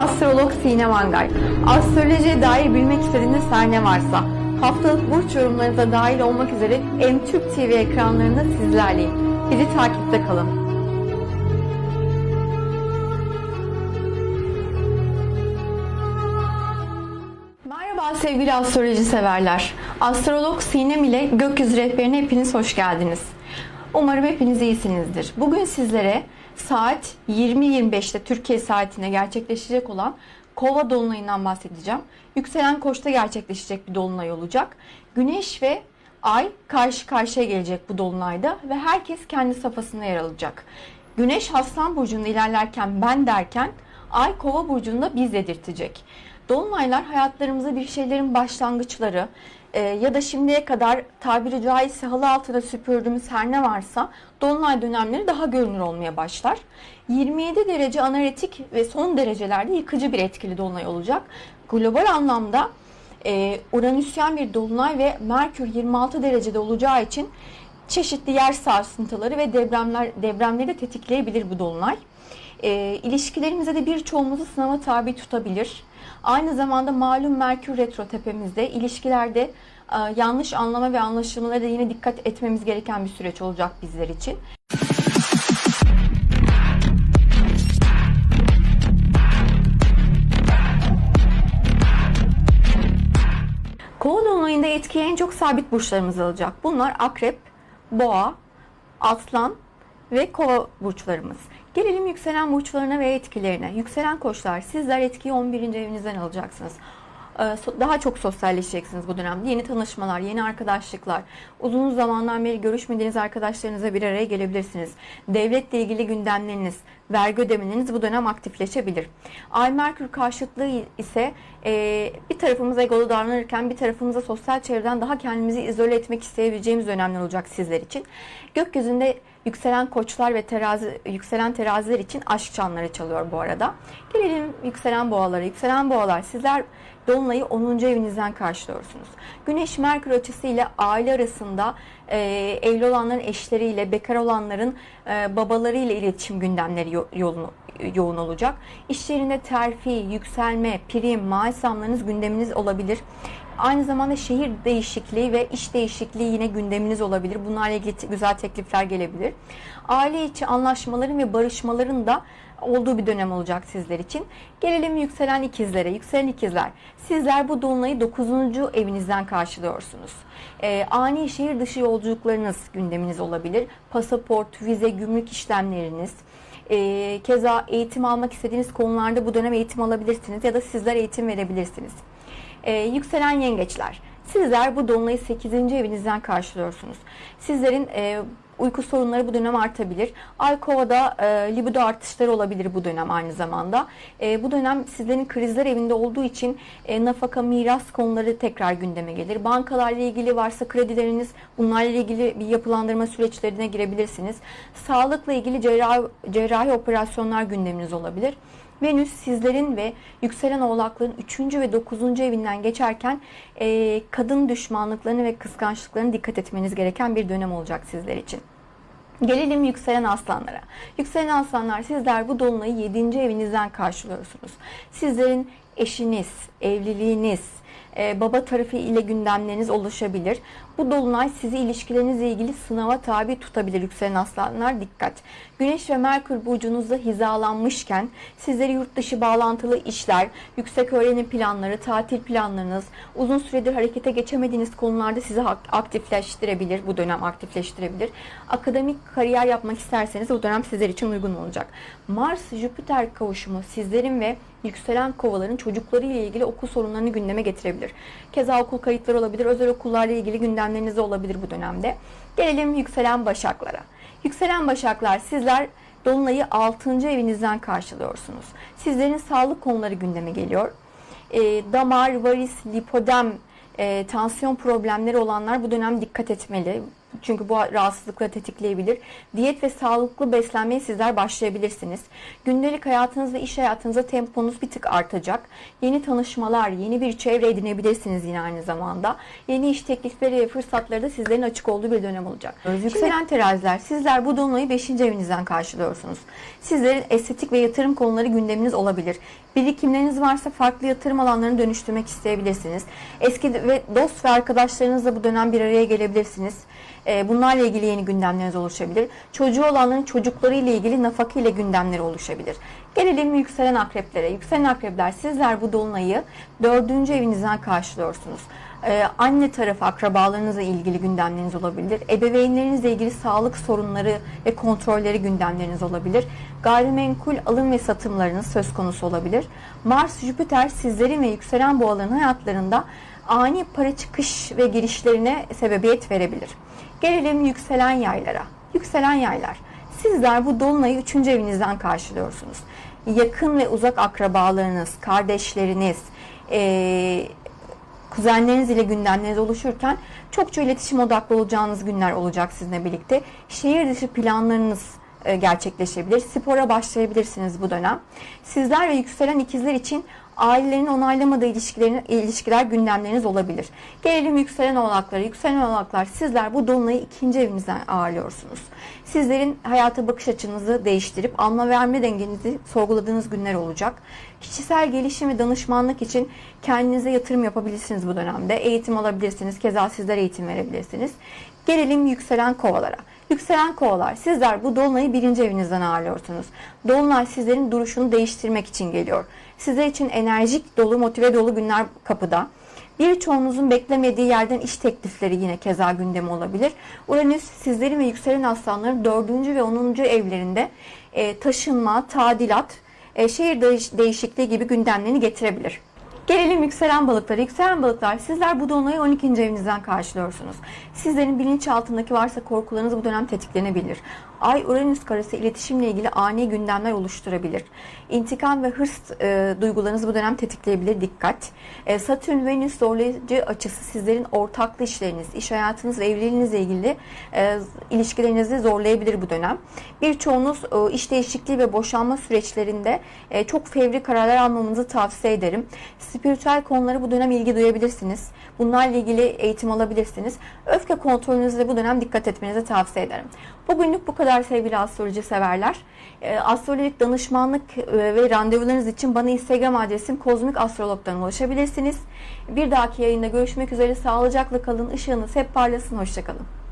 Astrolog Sinem Angay. Astrolojiye dair bilmek istediğiniz her ne varsa haftalık burç yorumlarınıza dahil olmak üzere M-Türk TV ekranlarında sizlerleyim. Bizi takipte kalın. Merhaba sevgili astroloji severler. Astrolog Sinem ile Gökyüzü Rehberi'ne hepiniz hoş geldiniz. Umarım hepiniz iyisinizdir. Bugün sizlere saat 20.25'te Türkiye saatine gerçekleşecek olan Kova Dolunay'ından bahsedeceğim. Yükselen Koç'ta gerçekleşecek bir dolunay olacak. Güneş ve Ay karşı karşıya gelecek bu dolunayda ve herkes kendi safhasında yer alacak. Güneş Aslan Burcu'nda ilerlerken ben derken Ay Kova Burcu'nda biz dedirtecek. Dolunaylar hayatlarımızda bir şeylerin başlangıçları e, ya da şimdiye kadar tabiri caizse halı altına süpürdüğümüz her ne varsa Dolunay dönemleri daha görünür olmaya başlar. 27 derece analitik ve son derecelerde yıkıcı bir etkili Dolunay olacak. Global anlamda e, Uranüsyen bir Dolunay ve Merkür 26 derecede olacağı için çeşitli yer sarsıntıları ve depremler depremleri de tetikleyebilir bu Dolunay. E, ilişkilerimize de birçoğumuzu sınava tabi tutabilir. Aynı zamanda malum Merkür Retro tepemizde ilişkilerde e, yanlış anlama ve anlaşılmalara da yine dikkat etmemiz gereken bir süreç olacak bizler için. Kova dolunayında etkiye en çok sabit burçlarımız alacak. Bunlar akrep, boğa, aslan ve kova burçlarımız. Gelelim yükselen burçlarına ve etkilerine. Yükselen koçlar sizler etkiyi 11. evinizden alacaksınız. Ee, Daha çok sosyalleşeceksiniz bu dönemde. Yeni tanışmalar, yeni arkadaşlıklar, uzun zamandan beri görüşmediğiniz arkadaşlarınızla bir araya gelebilirsiniz. Devletle ilgili gündemleriniz, vergi ödemeleriniz bu dönem aktifleşebilir. Ay Merkür karşıtlığı ise e, bir tarafımız egolu davranırken bir tarafımıza sosyal çevreden daha kendimizi izole etmek isteyebileceğimiz dönemler olacak sizler için. Gökyüzünde yükselen koçlar ve terazi, yükselen teraziler için aşk çanları çalıyor bu arada. Gelelim yükselen boğalara. Yükselen boğalar sizler Dolunay'ı 10. evinizden karşılıyorsunuz. Güneş Merkür açısı ile aile arasında e, evli olanların eşleriyle, bekar olanların e, babalarıyla iletişim gündemleri yo- yoğun, yoğun olacak. İş yerinde terfi, yükselme, prim, maaş zamlarınız gündeminiz olabilir. Aynı zamanda şehir değişikliği ve iş değişikliği yine gündeminiz olabilir. Bunlarla ilgili güzel teklifler gelebilir. Aile içi anlaşmaların ve barışmaların da olduğu bir dönem olacak sizler için. Gelelim yükselen ikizlere. Yükselen ikizler. Sizler bu dolunayı 9. evinizden karşılıyorsunuz. Ee, ani şehir dışı yolculuklarınız gündeminiz olabilir. Pasaport, vize, gümrük işlemleriniz. Ee, keza eğitim almak istediğiniz konularda bu dönem eğitim alabilirsiniz ya da sizler eğitim verebilirsiniz. Ee, yükselen yengeçler. Sizler bu dolunayı 8. evinizden karşılıyorsunuz. Sizlerin e, uyku sorunları bu dönem artabilir. Ay kovada e, libido artışları olabilir bu dönem aynı zamanda. E, bu dönem sizlerin krizler evinde olduğu için e, nafaka, miras konuları tekrar gündeme gelir. Bankalarla ilgili varsa kredileriniz bunlarla ilgili bir yapılandırma süreçlerine girebilirsiniz. Sağlıkla ilgili cerrahi, cerrahi operasyonlar gündeminiz olabilir. Venüs sizlerin ve yükselen oğlakların 3. ve 9. evinden geçerken e, kadın düşmanlıklarını ve kıskançlıklarına dikkat etmeniz gereken bir dönem olacak sizler için. Gelelim yükselen aslanlara. Yükselen aslanlar sizler bu dolunayı 7. evinizden karşılıyorsunuz. Sizlerin eşiniz, evliliğiniz, e, baba tarafı ile gündemleriniz oluşabilir. Bu dolunay sizi ilişkilerinizle ilgili sınava tabi tutabilir yükselen aslanlar dikkat. Güneş ve Merkür burcunuzda hizalanmışken sizleri yurt dışı bağlantılı işler, yüksek öğrenim planları, tatil planlarınız, uzun süredir harekete geçemediğiniz konularda sizi ak- aktifleştirebilir. Bu dönem aktifleştirebilir. Akademik kariyer yapmak isterseniz bu dönem sizler için uygun olacak. Mars-Jüpiter kavuşumu sizlerin ve yükselen kovaların çocukları ile ilgili okul sorunlarını gündeme getirebilir. Keza okul kayıtları olabilir, özel okullarla ilgili gündemleriniz de olabilir bu dönemde. Gelelim yükselen başaklara. Yükselen başaklar sizler Dolunay'ı 6. evinizden karşılıyorsunuz. Sizlerin sağlık konuları gündeme geliyor. E, damar, varis, lipodem, e, tansiyon problemleri olanlar bu dönem dikkat etmeli. Çünkü bu rahatsızlıkları tetikleyebilir. Diyet ve sağlıklı beslenmeye sizler başlayabilirsiniz. Gündelik hayatınız ve iş hayatınızda temponuz bir tık artacak. Yeni tanışmalar, yeni bir çevre edinebilirsiniz yine aynı zamanda. Yeni iş teklifleri ve fırsatları da sizlerin açık olduğu bir dönem olacak. Yükselen teraziler, sizler bu dolunayı 5. evinizden karşılıyorsunuz. Sizlerin estetik ve yatırım konuları gündeminiz olabilir. Birikimleriniz varsa farklı yatırım alanlarını dönüştürmek isteyebilirsiniz. Eski ve dost ve arkadaşlarınızla bu dönem bir araya gelebilirsiniz. Ee, Bunlarla ilgili yeni gündemleriniz oluşabilir. Çocuğu olanların çocukları ile ilgili nafaka ile gündemleri oluşabilir. Gelelim yükselen akreplere. Yükselen akrepler sizler bu dolunayı dördüncü evinizden karşılıyorsunuz. Ee, anne tarafı akrabalarınızla ilgili gündemleriniz olabilir. Ebeveynlerinizle ilgili sağlık sorunları ve kontrolleri gündemleriniz olabilir. Gayrimenkul alım ve satımlarınız söz konusu olabilir. Mars, Jüpiter sizlerin ve yükselen boğaların hayatlarında ani para çıkış ve girişlerine sebebiyet verebilir. Gelelim yükselen yaylara. Yükselen yaylar. Sizler bu dolunayı 3. evinizden karşılıyorsunuz. Yakın ve uzak akrabalarınız, kardeşleriniz, eee kuzenleriniz ile gündemleriniz oluşurken çokça iletişim odaklı olacağınız günler olacak sizinle birlikte. Şehir dışı planlarınız e, gerçekleşebilir. Spora başlayabilirsiniz bu dönem. Sizler ve yükselen ikizler için ailelerin onaylamadığı ilişkilerin, ilişkiler gündemleriniz olabilir. Gelelim yükselen oğlaklara. Yükselen oğlaklar sizler bu dolunayı ikinci evinizden ağırlıyorsunuz. Sizlerin hayata bakış açınızı değiştirip alma verme dengenizi sorguladığınız günler olacak. Kişisel gelişim ve danışmanlık için kendinize yatırım yapabilirsiniz bu dönemde. Eğitim alabilirsiniz. Keza sizler eğitim verebilirsiniz. Gelelim yükselen kovalara. Yükselen kovalar sizler bu dolunayı birinci evinizden ağırlıyorsunuz. Dolunay sizlerin duruşunu değiştirmek için geliyor. Sizler için enerjik dolu, motive dolu günler kapıda. Birçoğunuzun beklemediği yerden iş teklifleri yine keza gündemi olabilir. Uranüs sizlerin ve yükselen aslanların 4. ve 10. evlerinde e, taşınma, tadilat, e, şehir değiş- değişikliği gibi gündemlerini getirebilir. Gelelim yükselen balıklara. Yükselen balıklar sizler bu dolunayı 12. evinizden karşılıyorsunuz. Sizlerin bilinçaltındaki varsa korkularınız bu dönem tetiklenebilir. Ay Uranüs karesi iletişimle ilgili ani gündemler oluşturabilir. İntikam ve hırs e, duygularınızı bu dönem tetikleyebilir. Dikkat. E, Satürn Venüs zorlayıcı açısı sizlerin ortaklı işleriniz, iş hayatınız ve evliliğinizle ilgili e, ilişkilerinizi zorlayabilir bu dönem. Birçoğunuz e, iş değişikliği ve boşanma süreçlerinde e, çok fevri kararlar almamanızı tavsiye ederim. Spiritüel konulara bu dönem ilgi duyabilirsiniz. Bunlarla ilgili eğitim alabilirsiniz. Öfke kontrolünüzde bu dönem dikkat etmenizi tavsiye ederim. Bugünlük bu kadar sevgili astroloji severler. E, Astrolojik danışmanlık e, ve randevularınız için bana Instagram adresim Kozmik Astrolog'dan ulaşabilirsiniz. Bir dahaki yayında görüşmek üzere. Sağlıcakla kalın. Işığınız hep parlasın. Hoşçakalın.